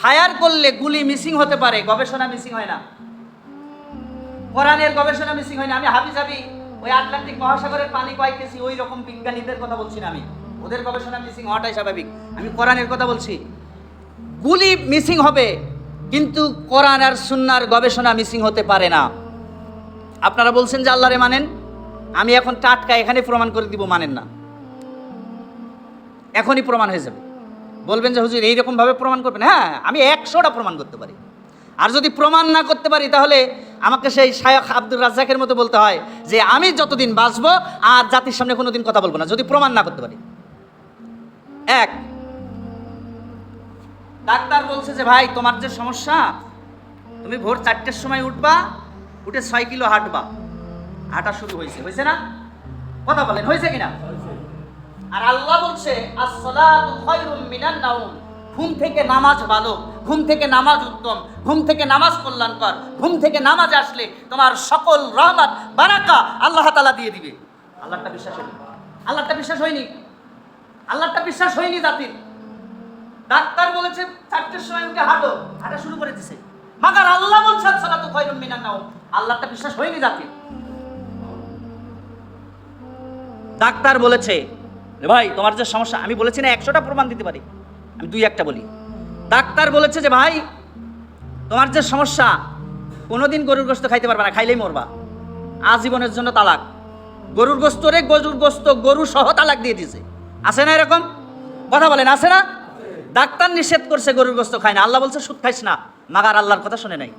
Fire করলে গুলি missing হতে পারে, গবেষণা মিসিং হয় না। কোরআনের গবেষণা মিসিং হয় না। আমি হাবি যাবি ওই আটলান্টিক মহাসাগরের পানি কয়েকতেছি ওই রকম বিজ্ঞানীদের কথা বলছি না আমি। ওদের গবেষণা মিসিং হওয়াটাই স্বাভাবিক। আমি কোরআনের কথা বলছি। গুলি মিসিং হবে, কিন্তু কোরআন আর সুন্নার গবেষণা মিসিং হতে পারে না। আপনারা বলছেন যে আল্লাহরে মানেন? আমি এখন টাটকা এখানে প্রমাণ করে দিব মানেন না। এখনই প্রমাণ হয়ে যাবে। বলবেন যে হুজুর, এইরকমভাবে প্রমাণ করবেন। হ্যাঁ আমি একশোটা প্রমাণ করতে পারি। আর যদি প্রমাণ না করতে পারি, তাহলে আমাকে সেই শায়খ আব্দুর রাজ্জাকের মতো বলতে হয় যে, আমি যতদিন বাঁচবো, আর জাতির সামনে কোনো দিন কথা বলব না। যদি প্রমাণ না করতে পারি। এক, ডাক্তার বলছে যে, ভাই, তোমার যে সমস্যা, তুমি ভোর চারটের সময় উঠবা, উঠে ছয় কিলো হাঁটবা। হাঁটা শুরু হয়েছে। হয়েছে না? কথা বলেন, হয়েছে কিনা? আর আল্লাহ বলছে মিনান ঘুম থেকে নামাজ ভালো, ঘুম থেকে নামাজ উত্তম, ঘুম থেকে নামাজ কল্যাণকর, ঘুম থেকে নামাজ আসলে তোমার সকল রহমত, বারাকা আল্লাহ তাআলা দিয়ে দিবে। আল্লাহটা বিশ্বাস হয়নি। আল্লাহটা বিশ্বাস হয়নি। আল্লাহটা বিশ্বাস হয়নি জাতির। ডাক্তার বলেছে, চারটের সময় উঠে হাঁটো, হাঁটা শুরু করে দিছে। মাগার আল্লাহ বলছে সালাতু খায়রুম মিনান নাও আল্লাহটা বিশ্বাস হয়নি জাতির। ডাক্তার বলেছে "রে ভাই, তোমার যে সমস্যা, আমি বলেছি না একশোটা প্রমাণ দিতে পারি। আমি দুই একটা বলি। ডাক্তার বলেছে যে ভাই, তোমার যে সমস্যা, কোনোদিন গরুর গোস্ত খাইতে পারবে না, খাইলেই মরবা। আজীবনের জন্য তালাক। গরুর গোস্ত রে, গরুর গোস্ত, গরু সহ তালাক দিয়ে দিয়েছে আছে না এরকম? কথা বলেন, আছে না? ডাক্তার নিষেধ করছে গরুর গোস্ত খায় না। আল্লাহ বলছে, সুদ খাইস না। মাগার আল্লাহর কথা শুনে নাই।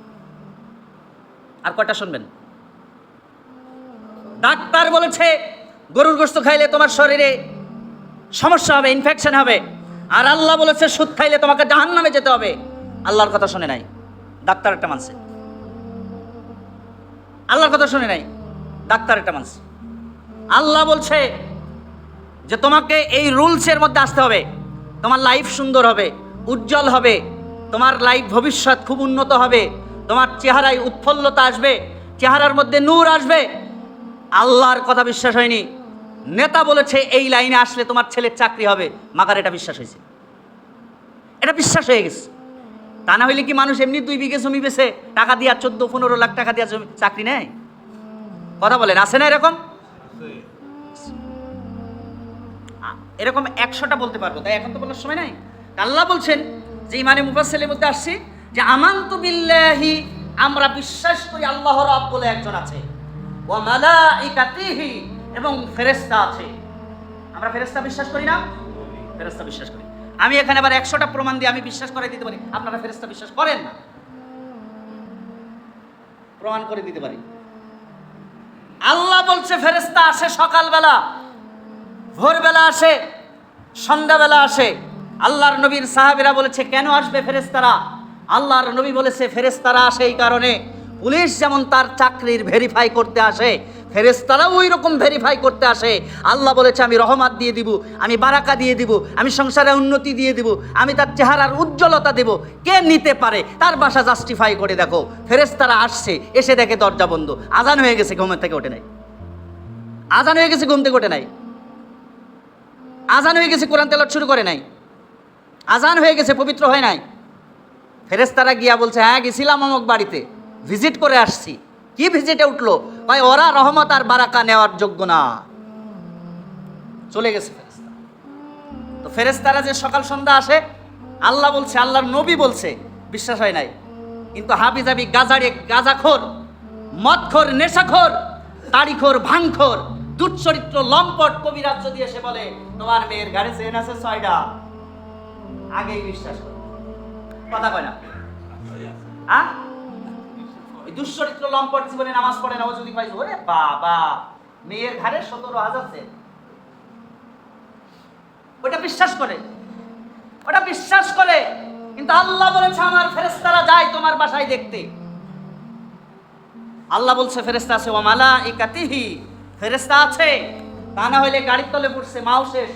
আর কয়টা শুনবেন? ডাক্তার বলেছে, গরুর গোস্ত খাইলে তোমার শরীরে সমস্যা হবে ইনফেকশন হবে। আর আল্লাহ বলেছে, সুদ খাইলে তোমাকে জাহান নামে যেতে হবে। আল্লাহর কথা শুনে নাই। ডাক্তার একটা মানছে। আল্লাহর কথা শুনে নাই। ডাক্তার একটা মানছে। আল্লাহ বলছে যে, তোমাকে এই রুলসের মধ্যে আসতে হবে। তোমার লাইফ সুন্দর হবে, উজ্জ্বল হবে। তোমার লাইফ ভবিষ্যৎ খুব উন্নত হবে। তোমার চেহারায় উৎফুল্লতা আসবে। চেহারার মধ্যে নূর আসবে। আল্লাহর কথা বিশ্বাস হয়নি। নেতা বলেছে এই লাইনে আসলে তোমার ছেলের চাকরি হবে মাকার এটা বিশ্বাস হয়েছে। এটা বিশ্বাস হয়ে গেছে। তা না হইলে কি মানুষ এমনি দুই বিঘে জমি বেছে টাকা দিয়া চোদ্দ, পনেরো লাখ টাকা দিয়া জমি চাকরি নেয়? কথা বলেন, আছে না এরকম? এরকম একশোটা বলতে পারব, তাই এখন তো বলার সময় নাই। আল্লাহ বলছেন যে ইমানে মুফাসসিলের মধ্যে আসছে যে, আমান্তু বিল্লাহি, আমরা বিশ্বাস করি আল্লাহ রাব বলে একজন আছে। ও মালাইকাতিহি এবং ফেরেশতা আছে। আমরা ফেরেশতা বিশ্বাস করি না? ফেরেস্তা বিশ্বাস করি। আমি এখানে আবার একশোটা প্রমাণ দিয়ে আমি বিশ্বাস করে দিতে পারি। আপনারা ফেরেস্তা বিশ্বাস করেন না? প্রমাণ করে দিতে পারি। আল্লাহ বলছে, ফেরেশতা আসে সকালবেলা, ভোরবেলা আসে, সন্ধ্যাবেলা আসে। আল্লাহর নবীর সাহাবিরা বলেছে, কেন আসবে ফেরেস্তারা আল্লাহর নবী বলেছে ফেরেস্তারা আসে এই কারণে। পুলিশ যেমন তার চাকরির ভেরিফাই করতে আসে ফেরেস্তারাও ওই রকম ভেরিফাই করতে আসে। আল্লাহ বলেছে, আমি রহমাত দিয়ে দিব, আমি বারাকা দিয়ে দিব, আমি সংসারে উন্নতি দিয়ে দিব, আমি তার চেহারার উজ্জ্বলতা দেব। কে নিতে পারে? তার বাসা জাস্টিফাই করে দেখো। ফেরেস্তারা আসছে, এসে দেখে দরজা বন্ধ। আজান হয়ে গেছে, ঘুমের থেকে ওঠে নাই। আজান হয়ে গেছে, ঘুম থেকে ওঠে নাই। আজান হয়ে গেছে, কোরআন তেলাওয়াত শুরু করে নাই। আজান হয়ে গেছে, পবিত্র হয় নাই। ফেরেস্তারা গিয়া বলছে হ্যাঁ গেছিলাম অমুক বাড়িতে। ভিজিট করে আসছি। কি ভিজিটে উঠল? ভাই, ওরা রহমত আর বারাকা নেওয়ার যোগ্য না। চলে গেছে তো ফেরেস্তারা যে সকাল সন্ধ্যা আসে, আল্লাহ বলছে, আল্লাহর নবী বলছে, বিশ্বাস হয় নাই। কিন্তু হাবি হাবিজাবি গাজারে গাজাখোর, মদখোর, নেশাখোর, তাড়িখোর, ভাঙখোর, দুচ্চরিত্র, লম্পট কবিরাজ যদি এসে বলে, তোমার মেয়ের গাড়ি চেন আছে ছয়টা? আগেই বিশ্বাস কথা কয় না? দুশ্চরিত্র লম্পট জীবনে নামাজ পড়ে না, ও যদি পাইছে ওরে বাবা, মেয়ের ঘাড়ে সতেরো হাজার চেন ওটা বিশ্বাস করে। ওটা বিশ্বাস করে। কিন্তু আল্লাহ বলেছে, আমার ফেরেস্তারা যায় তোমার বাসায় দেখতে। আল্লাহ বলছে ফেরেস্তা আছে ও মালা ইকাতিহি ফেরেস্তা আছে, তা না হইলে গাড়ির তলে পড়ছে মাও শেষ।